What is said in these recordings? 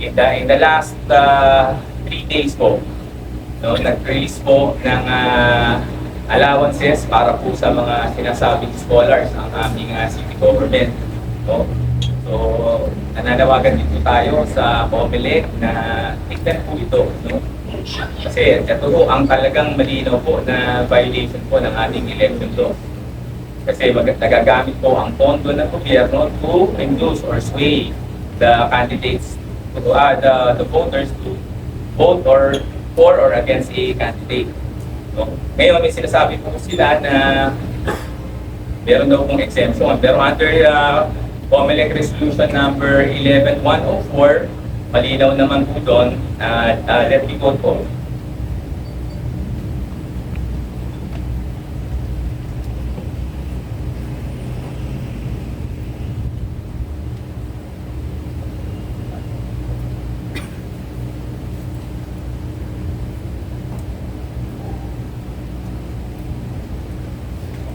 in the, in the last uh, three days po, no, nag-release po ng ah, allowances para po sa mga sinasabing scholars ang aming ah, city government. No? So, nananawagan din po tayo sa COMELEC na tignan po ito. No? Kasi ito po ang talagang malinaw po na violation po ng ating election law. Kasi mag- nagagamit po ang pondo ng gobyerno to induce or sway the candidates, to, uh, the, voters to vote or for or against a candidate. No? Ngayon, may sinasabi po sila na meron daw pong exemption. Pero under uh, COMELEC Resolution number 11104, malinaw naman po doon. Uh, uh, let me quote po.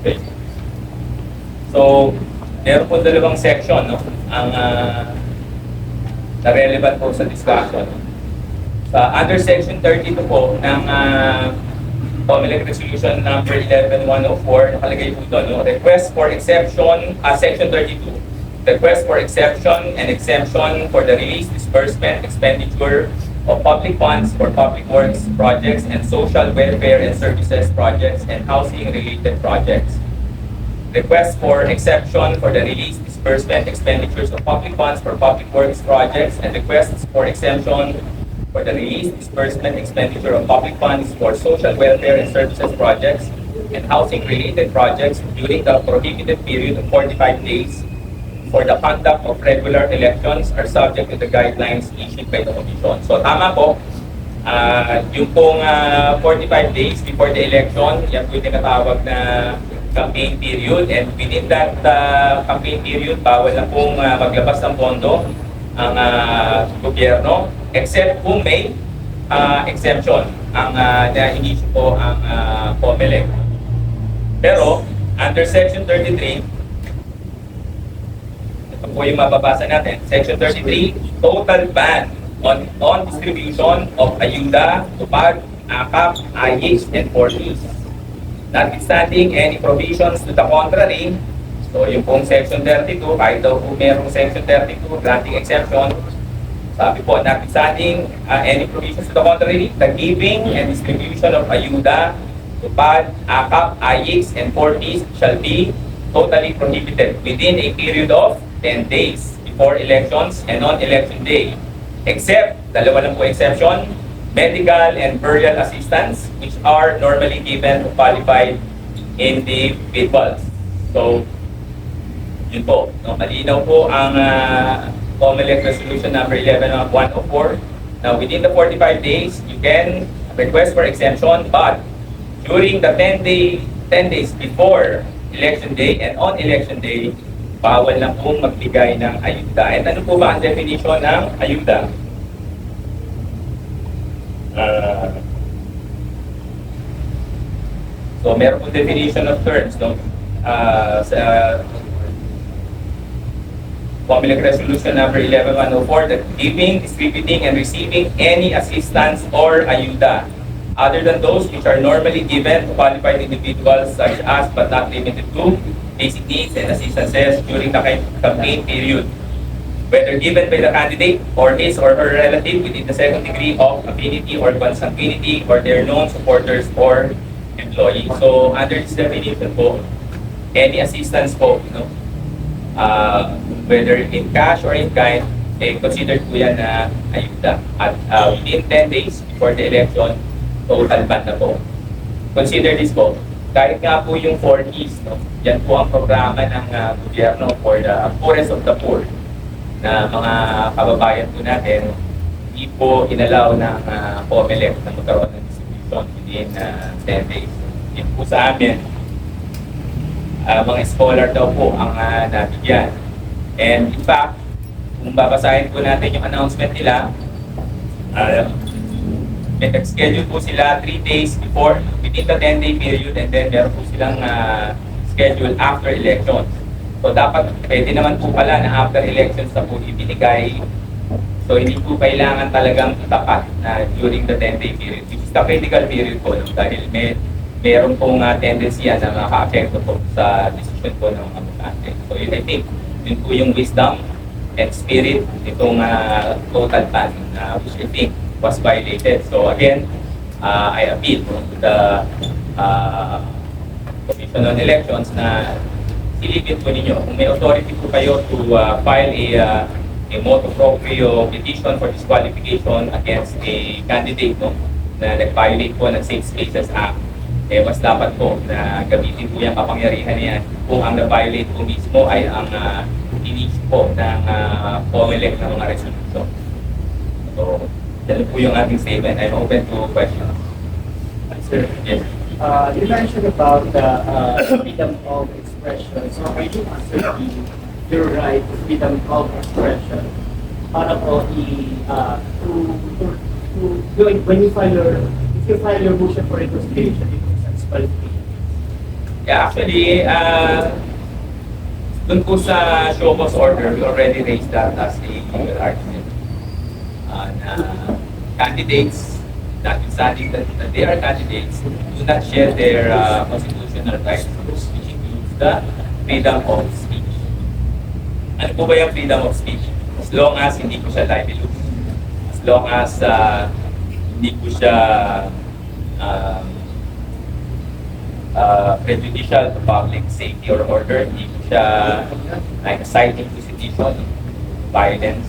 Okay. So, meron po dalawang section, no? Ang uh, relevant po sa discussion. Sa under section 32 po ng uh, COMELEC Resolution number 11104, nakalagay po doon, no? Request for exception, uh, section 32. Request for exception and exemption for the release, disbursement, expenditure of public funds for public works projects and social welfare and services projects and housing-related projects. Request for exception for the release, disbursement, expenditures of public funds for public works projects and requests for exemption for the release, disbursement, expenditure of public funds for social welfare and services projects and housing-related projects during the prohibited period of 45 days for the conduct of regular elections are subject to the guidelines issued by the Commission. So tama po, ah yung pong ah, 45 days before the election, yan po yung tinatawag na campaign period and within that ah, campaign period, bawal na pong ah, maglabas ng pondo ang ah, gobyerno except kung may ah, exemption ang uh, na-issue po ang uh, COMELEC. Pero under Section 33, ito po yung mababasa natin. Section 33, total ban on on distribution of ayuda, tupad, akap, IH, and 40s. Notwithstanding any provisions to the contrary, so yung pong Section 32, kahit daw po merong Section 32, granting exemption, sabi po, notwithstanding uh, any provisions to the contrary, the giving and distribution of ayuda, tupad, akap, IX, and 40s shall be totally prohibited within a period of 10 days before elections and on election day. Except, dalawa lang po exception, medical and burial assistance which are normally given to qualified individuals. So, yun po. No, malinaw po ang uh, COMELEC Resolution number 11104. Now, within the 45 days, you can request for exemption, but during the 10 day 10 days before election day and on election day, bawal na pong magbigay ng ayuda. And ano po ba ang definition ng ayuda? So, meron po definition of terms, no? Ah, sa Public Resolution number 11104 that giving, distributing, and receiving any assistance or ayuda other than those which are normally given to qualified individuals such as but not limited to basic needs and assistances during the cam- campaign period whether given by the candidate or his or her relative within the second degree of affinity or consanguinity or their known supporters or employees. So under this definition po, any assistance po, you know, uh, whether in cash or in kind, eh, considered po yan na ayuda. At uh, within 10 days before the election, total ban na po. Consider this po, kahit nga po yung 4 E's, no, yan po ang programa ng uh, gobyerno for the poorest of the poor na mga kababayan po natin, hindi po inalaw ng uh, COMELEC na magkaroon ng distribution within uh, 10 days. Yun po sa amin, uh, mga scholar daw po ang uh, nabigyan. And in fact, kung babasahin po natin yung announcement nila, uh, nag-schedule po sila 3 days before, within the 10-day period, and then meron po silang uh, schedule after elections. So dapat pwede naman po pala na after elections na po ibinigay So hindi po kailangan talagang tapat na during the 10-day period, which is the critical period po no? dahil may meron pong uh, tendency yan na maka-apekto po sa decision po ng mga butante. So yun I think, yun po yung wisdom and spirit itong uh, total ban uh, which I think was violated. So again, uh, I appeal to the uh, Commission on Elections na silipin po ninyo kung may authority po kayo to uh, file a uh, a motu proprio petition for disqualification against a candidate no, na nag-violate po ng Safe Spaces Act, eh mas dapat po na gamitin po yung kapangyarihan niyan kung ang na-violate po mismo ay ang uh, inisip po ng uh, COMELEC ng mga resolution. So, yan po yung ating statement. I'm open to questions. Sir, Yes. uh, you mentioned about the uh, freedom of expression. So, are you asserting your right to freedom of expression para po i uh, to, to, to when, when you file your if you file your motion for reconciliation it is qualification. Yeah, actually, uh, dun po sa show cause order, we already raised that as a legal argument. Uh, na candidates, notwithstanding that, that they are candidates, do not share their uh, constitutional rights, the freedom of speech. Ano po ba yung freedom of speech? As long as hindi po siya libelous. As long as uh, hindi po siya um, uh, prejudicial to public safety or order, hindi po siya like inciting to sedition, violence,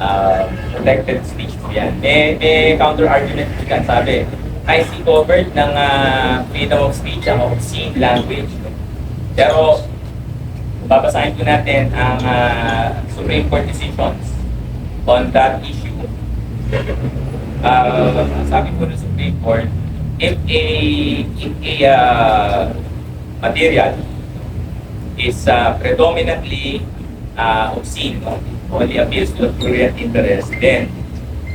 uh, protected speech po yan. May, may counter-argument po yan, sabi, I see covered ng uh, freedom of speech ang obscene language. Pero, babasahin po natin ang uh, Supreme Court decisions on that issue. Uh, sabi po ng Supreme Court, if a if a uh, material is uh, predominantly uh, obscene, only appeals to the prurient interest, then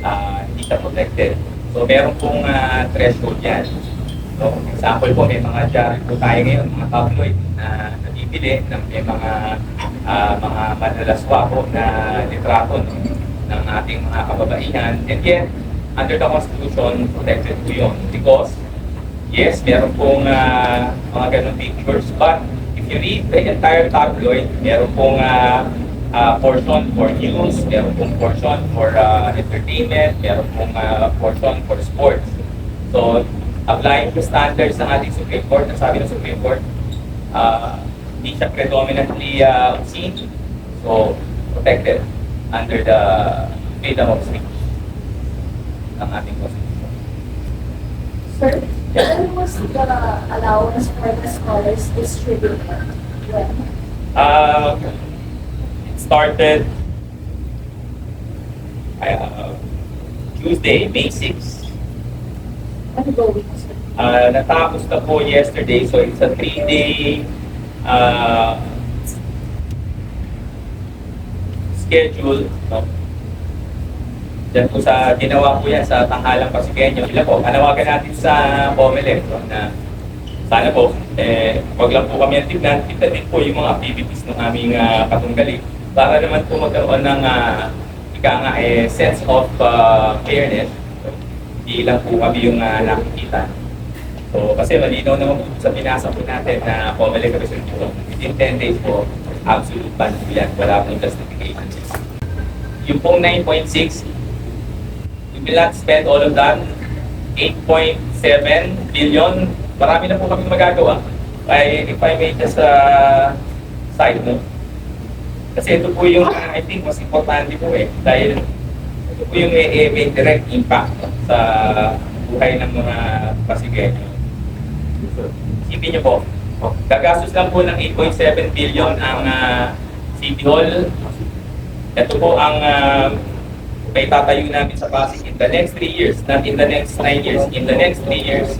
uh, hindi protected. So meron pong uh, threshold yan. So, example po, may mga diary po tayo ngayon, mga tabloid na nabibili ng may mga uh, mga madalaswa po na litrato no, ng ating mga kababaihan. And yet, under the Constitution, protected po yun. Because, yes, meron pong uh, mga ganun pictures, but if you read the entire tabloid, meron pong uh, uh, portion for news, meron pong portion for uh, entertainment, meron pong uh, portion for sports. So, applying the standards ng ating Supreme Court, ang sabi ng Supreme Court, uh, hindi siya predominantly uh, obscene, so protected under the freedom of speech ng ating Constitution. Sir, when was the allowance for the scholars distributed? When? Uh, it started uh, Tuesday, May 6. Ongoing, sir. Uh, natapos na po yesterday, so it's a three-day uh, schedule. No? Diyan po sa ginawa po yan sa tanghalang Pasigueño. Sila po, panawagan natin sa COMELEC no, na sana po, eh, wag lang po kami ang tignan, tignan din po yung mga activities ng aming uh, katunggali. Para naman po magkaroon ng uh, ika nga, eh, sense of uh, fairness. Hindi lang po kami yung uh, nakikita. So, kasi malinaw naman po sa binasa po natin na COMELEC resolution. Within 10 days po, absolute ban po yan. Wala pong justification. Yung pong 9.6, we will not spend all of that. 8.7 billion, marami na po kami magagawa. Kaya if I may just uh, side note, kasi ito po yung I think mas importante po eh. Dahil ito po yung may, may direct impact sa buhay ng mga Pasigueño. Isipin niyo po, gagastos lang po ng 8.7 billion ang uh, City Hall. Ito po ang uh, may tatayo namin sa Pasig in the next 3 years, not in the next 9 years, in the next 3 years.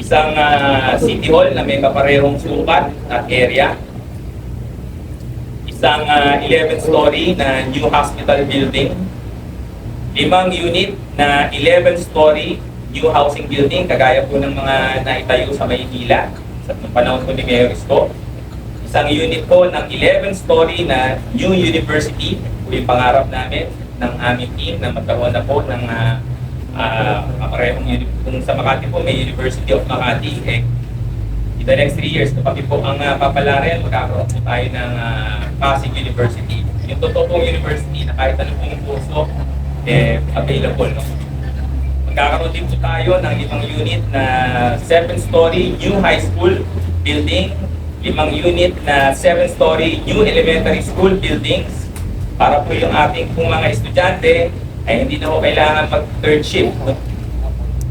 Isang uh, City Hall na may kaparehong sukat at area. Isang uh, 11-story na new hospital building. Limang unit na 11-story new housing building, kagaya po ng mga naitayo sa Maynila sa panahon po ni Mayor Isko. Isang unit po ng 11-story na new university, po yung pangarap namin. ng aming team na magkaroon na po ng uh, uh, kaparehong uni- kung sa Makati po may University of Makati eh, in the next three years kapag po ang uh, papalarin magkakaroon po tayo ng uh, Pasig University yung totoo pong university na kahit ano pong puso eh, available no? Magkakaroon din po tayo ng limang unit na 7-story new high school building, limang unit na 7-story new elementary school buildings para po yung ating pong mga estudyante ay hindi na po kailangan mag-third shift. no?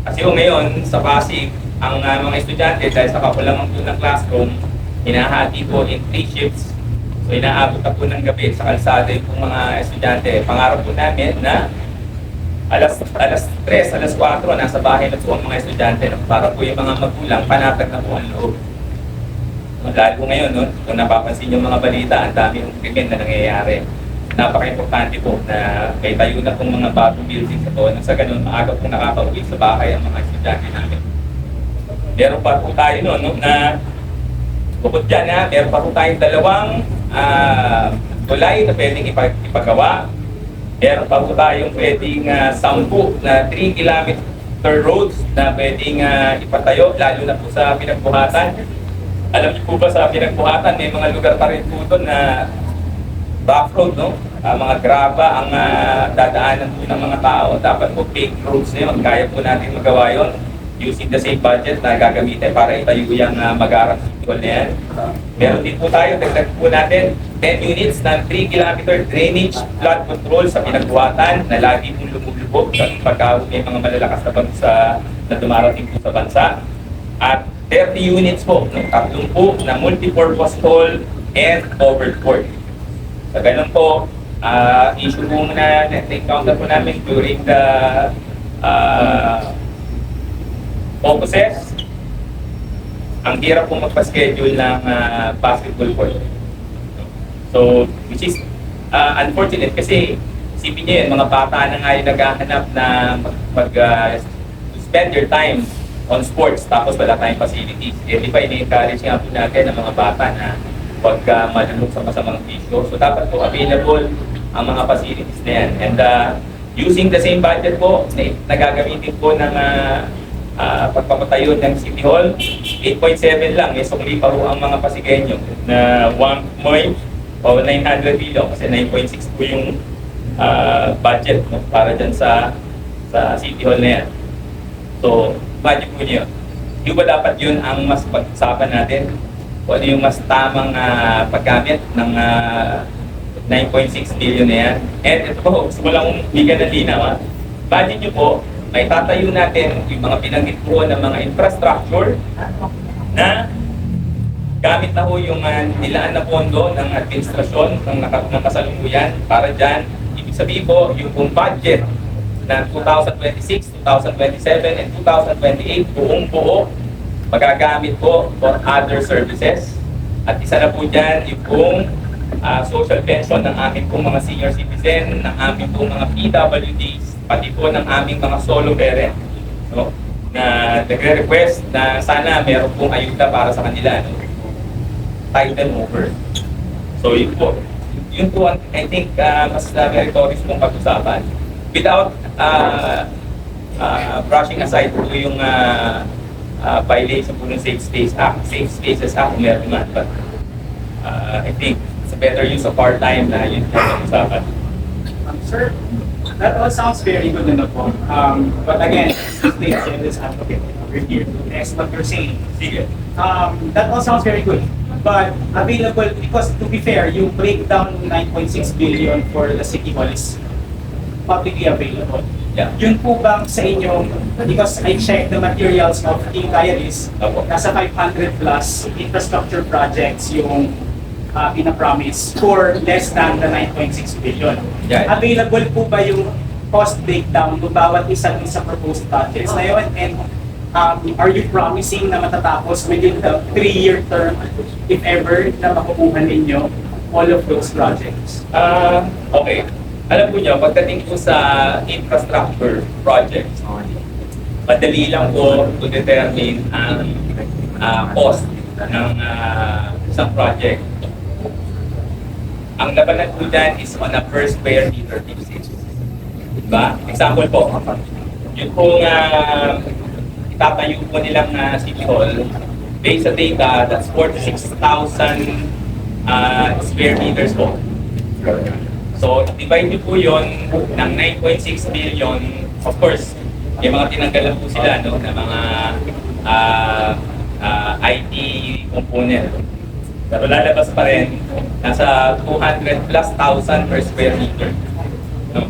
Kasi po ngayon sa Pasig, ang uh, mga estudyante dahil sa kakulangan po ng classroom, hinahati po in three shifts. So inaabot na po ng gabi sa kalsada yung mga estudyante. Pangarap po namin na alas alas 3, alas 4, nasa bahay na po ang mga estudyante para po yung mga magulang panatag na po ang loob. Lalo po ngayon, no? kung napapansin yung mga balita, ang dami ng krimen na nangyayari. Napaka-importante po na may tayo na pong mga bagong buildings sa nang sa ganun, maaga pong nakaka-uwi sa bahay ang mga estudyante namin. Meron pa po tayo no, no na bukod dyan ha, meron pa po tayong dalawang ah, tulay na pwedeng ipag ipagawa Meron pa po tayong pwedeng uh, 10 na 3 kilometer roads na pwedeng ah, ipatayo, lalo na po sa pinagbuhatan. Alam niyo po ba sa pinagbuhatan, may mga lugar pa rin po doon na rough road, no? Ah, mga graba ang ah, dadaanan po ng mga tao. Dapat po paved roads na yun. Kaya po natin magawa yun using the same budget na gagamitin para itayo yung uh, mag-arang na yan. Meron din po tayo, dagdag po natin 10 units ng 3 kilometer drainage flood control sa pinagbuhatan na lagi pong lumulubog pagka may mga malalakas na bansa na dumarating po sa bansa. At 30 units po, ng tatlong po na multi-purpose hall and covered court. Sa ganun po, ah, issue po na encounter po namin during the uh, focuses, ang hirap po magpa-schedule ng ah, basketball court. So, which is uh, unfortunate kasi isipin niyo yun, mga bata na nga yung naghahanap na mag, ah, spend their time on sports tapos wala tayong facilities. Eh, di ba ini-encourage nga po natin ang mga bata na huwag uh, malulog sa masamang bisyo. So, dapat po available ang mga facilities na yan. And uh, using the same budget po, na, nagagamitin po ng uh, uh, pagpapatayo ng City Hall, 8.7 lang, eh, sungli pa po ang mga Pasigenyo na 1 point o 900 billion kasi 9.6 po yung uh, budget no, para dyan sa sa City Hall na yan. So, budget po niyo. Di ba dapat yun ang mas pag-usapan natin? O ano yung mas tamang uh, paggamit ng uh, 9.6 billion na yan? And ito po, gusto ko lang bigyan ng linaw. Budget nyo po, may tatayo natin yung mga binanggit po ng mga infrastructure na gamit na ho yung uh, nilaan na pondo ng administrasyon ng, ng kasalukuyan para dyan. Ibig sabihin po, yung pong budget ng 2026, 2027, and 2028 buong buo magagamit po for other services. At isa na po dyan yung pong ah, social pension ng aming pong mga senior citizen, ng aming pong mga PWDs, pati po ng aming mga solo parent. No? na nagre-request na sana meron pong ayuda para sa kanila. No? Tide them over. So yun po. Yun po, I think, ah, mas uh, meritorious pong pag-usapan. Without uh, uh, brushing aside po yung uh, uh, violation po ng Safe Space Act, Safe Spaces Act, meron man. But uh, I think it's a better use of our time na yun ang usapan. Um, sir, that all sounds very good in the form. Um, but again, please say this advocate over here to test what you're saying. Sige. Um, that all sounds very good. But available, because to be fair, yung breakdown ng 9.6 billion for the city hall is publicly available. Yeah. Yun po bang sa inyo, because I checked the materials of King Diaries, nasa 500 plus infrastructure projects yung uh, pinapromise for less than the 9.6 billion. Yeah. Available po ba yung cost breakdown ng bawat isa dun sa proposed projects na yun? And um, are you promising na matatapos within the three-year term, if ever, na makukuha ninyo all of those projects? Ah, okay. Alam po niyo, pagdating po sa infrastructure projects, madali lang po to determine ang ah, cost ng ah, isang project. Ang labanan po dyan is on a per square meter basis. Diba? Example po, yung kung uh, itatayo po nilang uh, City Hall, based sa data, that's 46,000 uh, square meters po. So, divide niyo po yun ng 9.6 billion. Of course, may mga tinanggal po sila no, na mga ah, ah, IT component. Pero lalabas pa rin, nasa 200 plus thousand per square meter. No?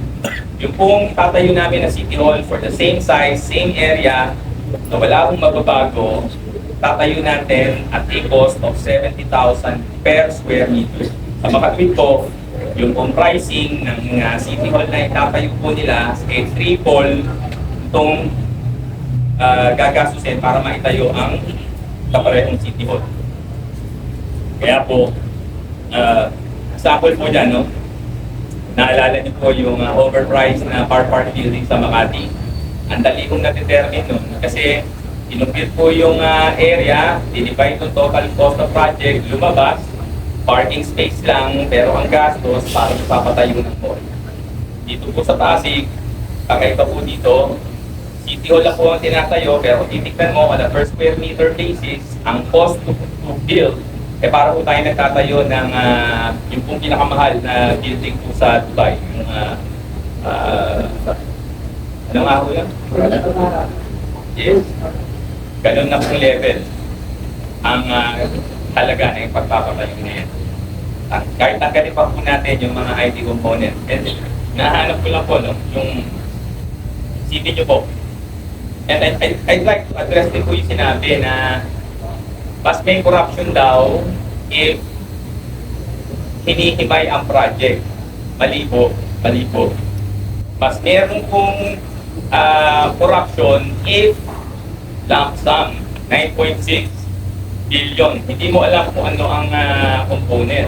Yung pong tatayo namin na City Hall for the same size, same area, na wala akong magbabago, tatayo natin at a cost of 70,000 per square meter. Sa makatwid po, yung pong pricing ng uh, City Hall na itatayo po nila, eh, triple itong uh, gagastusin para maitayo ang kaparehong City Hall. Kaya po, uh, sample po dyan, no? Naalala niyo po yung uh, overpriced na car park building sa Makati. Ang dali kong na-determine nun kasi inumpit po yung uh, area, dinivide yung total cost of project, lumabas, parking space lang, pero ang gastos para ipapatayo ng mall. Dito po sa Pasig, kakaiba po dito, City Hall lang po ang tinatayo, pero titignan mo on a per square meter basis, ang cost to, to build, eh para po tayo nagtatayo ng ah, yung pong pinakamahal na building po sa Dubai. Yung, uh, ano nga po yun? Yes. Ganun na pong level ang ah, halaga na yung pagpapatayo na yan. Ah, kahit tanggalin pa po natin yung mga IT component. And nahanap ko lang po no, yung CV nyo po. And I, I, I'd like to address din po yung sinabi na mas may corruption daw if hinihimay ang project. Mali po, mali po. Mas meron pong ah, corruption if lump sum, 9.6 billion. Hindi mo alam kung ano ang ah, component.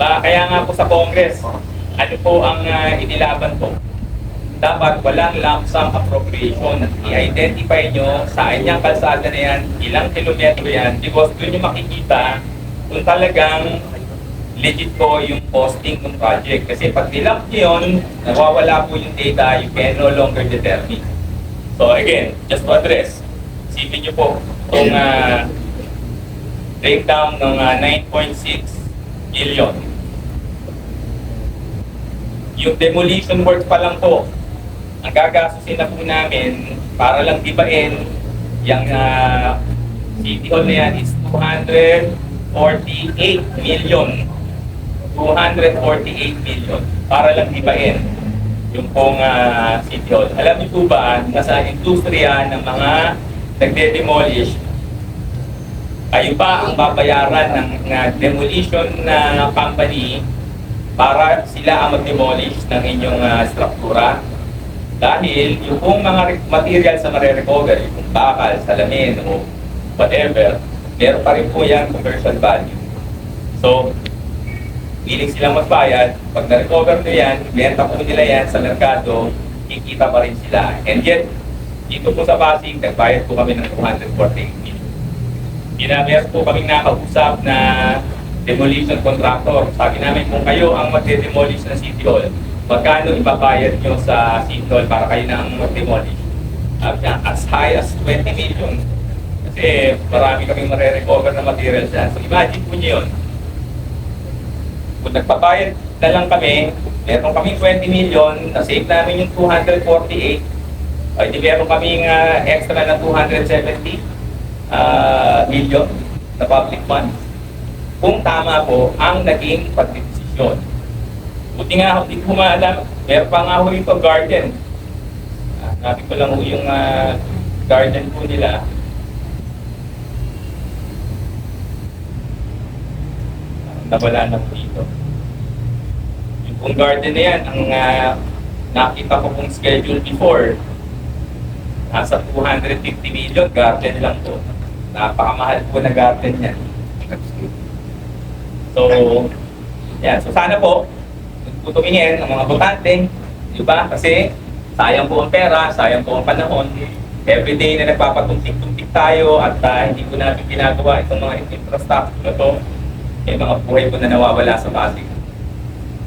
Ba, kaya nga po sa Congress, ano po ang ah, inilaban po? Dapat walang lump appropriation. I-identify nyo saan yung kalsada na yan, ilang kilometro yan, because doon nyo makikita kung talagang legit po yung costing ng project. Kasi pag nilap nyo yun, nawawala po yung data, you can no longer determine. So again, just to address, isipin nyo po kung uh, breakdown ng ah, 9.6 billion. Yung demolition work pa lang po, ang gagastusin na po namin para lang dibain yung uh, City Hall na yan is 248 million. 248 million para lang dibain yung pong ah, City Hall. Alam niyo po ba na sa industriya ng mga nagde-demolish, kayo pa ang babayaran ng uh, demolition na company para sila ang mag-demolish ng inyong ah, struktura. Dahil yung pong mga material sa mare-recover, yung bakal, salamin, o whatever, meron pa rin po yan commercial value. So, willing silang magbayad. Pag na-recover nyo yan, benta po nila yan sa merkado, kikita pa rin sila. And yet, dito po sa Pasig, nagbayad po kami ng 248 million. Ginamit po kaming nakausap na demolition contractor. Sabi namin, kung kayo ang magde-demolish ng City Hall, magkano ibabayad nyo sa Hall para kayo na ang mag-demolish? Sabi niya, as high as 20 million. Kasi marami kaming mare-recover na material dyan. So imagine po nyo yun. Kung nagpabayad na lang kami, meron kaming 20 million, na-save namin yung 248, ay di meron kaming ah, extra na 270 ah, million na public funds. Kung tama po ang naging pagdidesisyon. Buti nga, hindi ko meron pa nga ho ito garden. Ah, Nabi ko lang yung ah, garden po nila. Nawala na po dito. Yung pong garden na yan, ang ah, nakita ko pong schedule before, nasa 250 million, garden lang po. Napakamahal po na garden yan. So, yan. So sana po, kung tumingin ng mga botante, di ba? Kasi sayang po ang pera, sayang po ang panahon. Everyday na nagpapatuntik-tuntik tayo at ah, hindi po natin ginagawa itong mga infrastructure na to, may mga buhay po na nawawala sa Pasig.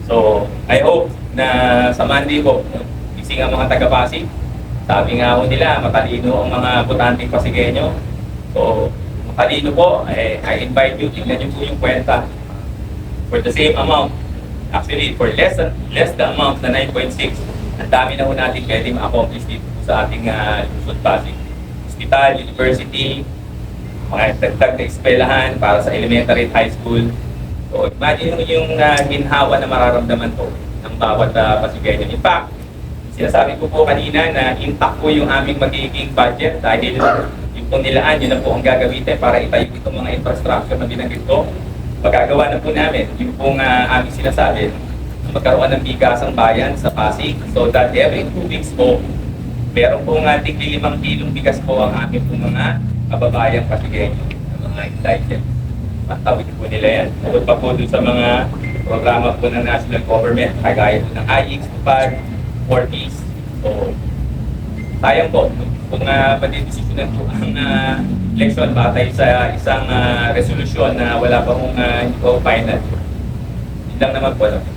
So, I hope na sa Monday po, gising ang mga taga-Pasig. Sabi nga ho nila, matalino ang mga botanteng Pasigenyo. So, matalino po, eh, I invite you, tingnan niyo po yung kwenta. For the same amount, actually, for less than, less the amount na 9.6, ang dami na ho natin pwede ma-accomplish dito sa ating uh, Luzon, Pasig. Hospital, university, mga dagdag na eskwelahan para sa elementary at high school. So, imagine mo yung uh, ginhawa na mararamdaman po ng bawat uh, Pasigenyo. In fact, sinasabi ko po kanina na intact po yung aming magiging budget dahil yung pong nilaan, yun na po ang gagamitin para itayo itong mga infrastructure na binanggit ko. Magagawa na po namin yung pong uh, aming sinasabi na magkaroon ng bigasang bayan sa Pasig so that every two weeks po, meron pong uh, tigli limang kilong bigas po ang aming pong mga kababayang Pasigenyo, mga indigent. Matawid po nila yan. Bukod pa po dun sa mga programa po ng national government, kagaya po ng IX, PAD, 4Ps. So, sayang po kung uh, madidesisyonan po ang uh, election batay sa isang uh, resolusyon na wala pa kong uh, final. Yun lang naman po. no?